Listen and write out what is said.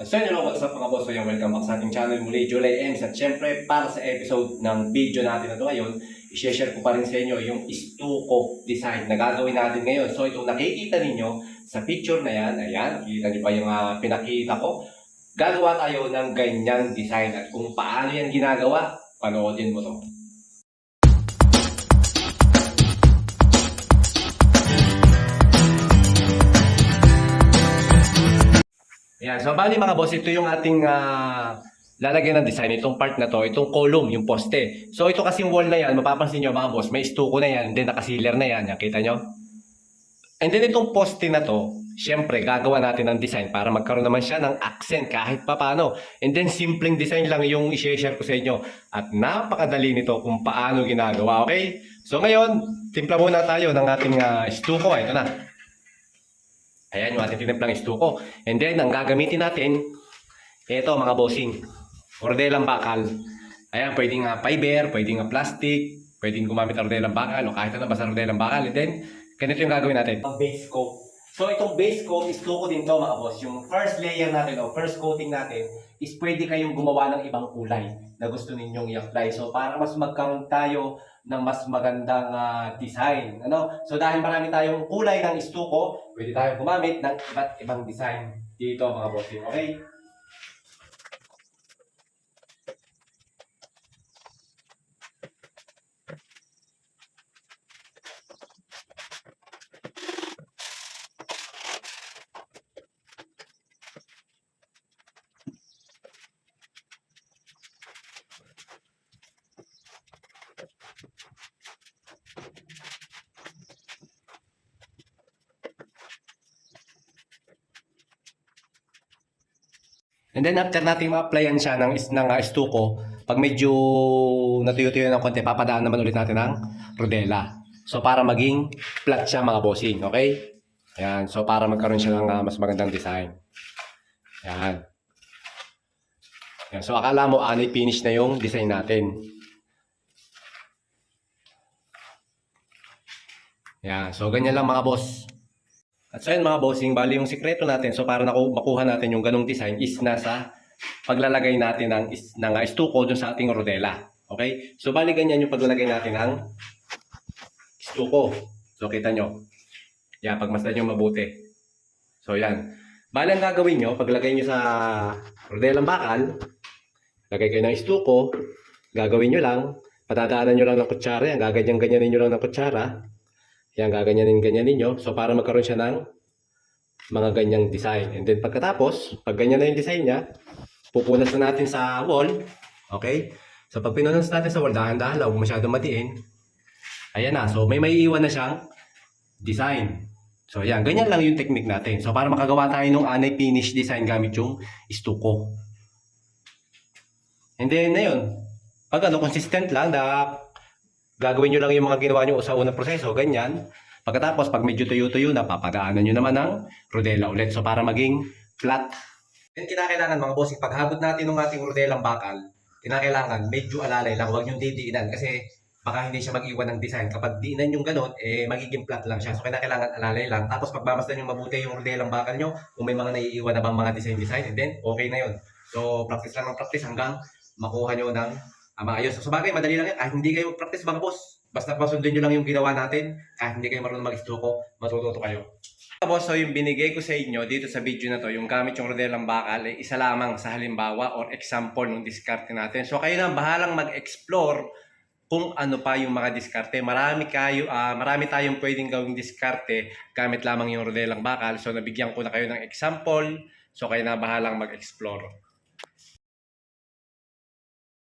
So yun what's up mga boss? So yung welcome back sa ating channel muli, July Ems. At syempre, para sa episode ng video natin na ito ngayon, i-share ko pa rin sa inyo yung Stuco design na gagawin natin ngayon. So itong nakikita ninyo sa picture na yan, ayan, nakikita niyo ba yung ah, pinakita ko? Gagawa tayo ng ganyang design at kung paano yan ginagawa, panoodin mo to. Ayan, so bali mga boss, ito yung ating ah, lalagyan ng design, itong part na to, itong column, yung poste. So ito kasing wall na yan, mapapansin nyo mga boss, may stuko na yan, then nakasealer na yan, yan, kita nyo? And then itong poste na to, syempre gagawa natin ng design para magkaroon naman siya ng accent kahit papano. And then simpleng design lang yung i-share ko sa inyo. At napakadali nito kung paano ginagawa, okay? So ngayon, timpla muna tayo ng ating uh, stuko. Ito na. Ayan yung ating tinimplang stuko. And then, ang gagamitin natin, ito mga bossing. Ordelang bakal. Ayan, pwedeng nga fiber, pwedeng nga plastic, pwedeng gumamit ng ordelang bakal o kahit ano basta ordelang bakal. And then, ganito yung gagawin natin. Ang base coat. So, itong base coat is tuko din to mga boss. Yung first layer natin o first coating natin is pwede kayong gumawa ng ibang kulay na gusto ninyong i-apply. So, para mas magkaroon tayo ng mas magandang ah, design. Ano? So, dahil marami tayong kulay ng istuko, pwede tayong gumamit ng iba't ibang design dito mga bossing. Okay? And then after natin ma-applyan siya ng, ng uh, estuko, pag medyo natuyo-tuyo ng konti, papadaan naman ulit natin ng rodela. So para maging flat siya mga bossing, okay? Ayan, so para magkaroon siya ng uh, mas magandang design. Ayan. Ayan. So akala mo, anay finish na yung design natin. Ayan, so ganyan lang mga boss. At so yun mga bossing, bali yung sikreto natin, so para naku- makuha natin yung ganong design is nasa paglalagay natin ng, is, ng uh, stuko dun sa ating rodela. Okay? So bali ganyan yung paglalagay natin ng stuko. So kita nyo. Yan, pagmasdan nyo mabuti. So yan. Bali ang gagawin nyo, paglagay nyo sa rodelang bakal, lagay kayo ng stuko, gagawin nyo lang, patadaanan nyo lang ng kutsara, yan, gaganyan-ganyanin nyo lang ng kutsara, yan, gaganyanin-ganyanin nyo. So, para magkaroon siya ng mga ganyang design. And then, pagkatapos, pag ganyan na yung design niya, pupunas na natin sa wall. Okay? So, pag pinunas natin sa wall, dahan-dahan lang, huwag masyadong matiin. Ayan na. So, may maiiwan na siyang design. So, yan. Ganyan lang yung technique natin. So, para makagawa tayo ng anay finish design gamit yung stuko. And then, na yun. Pag ano, consistent lang, na gagawin nyo lang yung mga ginawa nyo sa unang proseso, ganyan. Pagkatapos, pag medyo tuyo-tuyo na, papadaanan nyo naman ng rodela ulit. So, para maging flat. Then, kinakailangan mga bossing, paghagod natin ng ating rodelang bakal, kinakailangan medyo alalay lang, huwag yung didiinan kasi baka hindi siya mag-iwan ng design. Kapag diinan yung ganun, eh, magiging flat lang siya. So, kinakailangan alalay lang. Tapos, pagmamasdan yung mabuti yung rodelang bakal nyo, kung may mga naiiwan na bang mga design-design, and then, okay na yun. So, practice lang ng practice hanggang makuha nyo ng Ah, maayos. So, sa bagay, madali lang yan. Kahit hindi kayo practice mga boss. Basta pasundin nyo lang yung ginawa natin. Kahit hindi kayo marunong mag-istruko, matututo kayo. Tapos, so yung binigay ko sa inyo dito sa video na to, yung gamit yung rodelang bakal, eh, isa lamang sa halimbawa or example ng diskarte natin. So, kayo na bahalang mag-explore kung ano pa yung mga diskarte. Marami kayo, ah, marami tayong pwedeng gawing diskarte gamit lamang yung rodelang bakal. So, nabigyan ko na kayo ng example. So, kayo na bahalang mag-explore.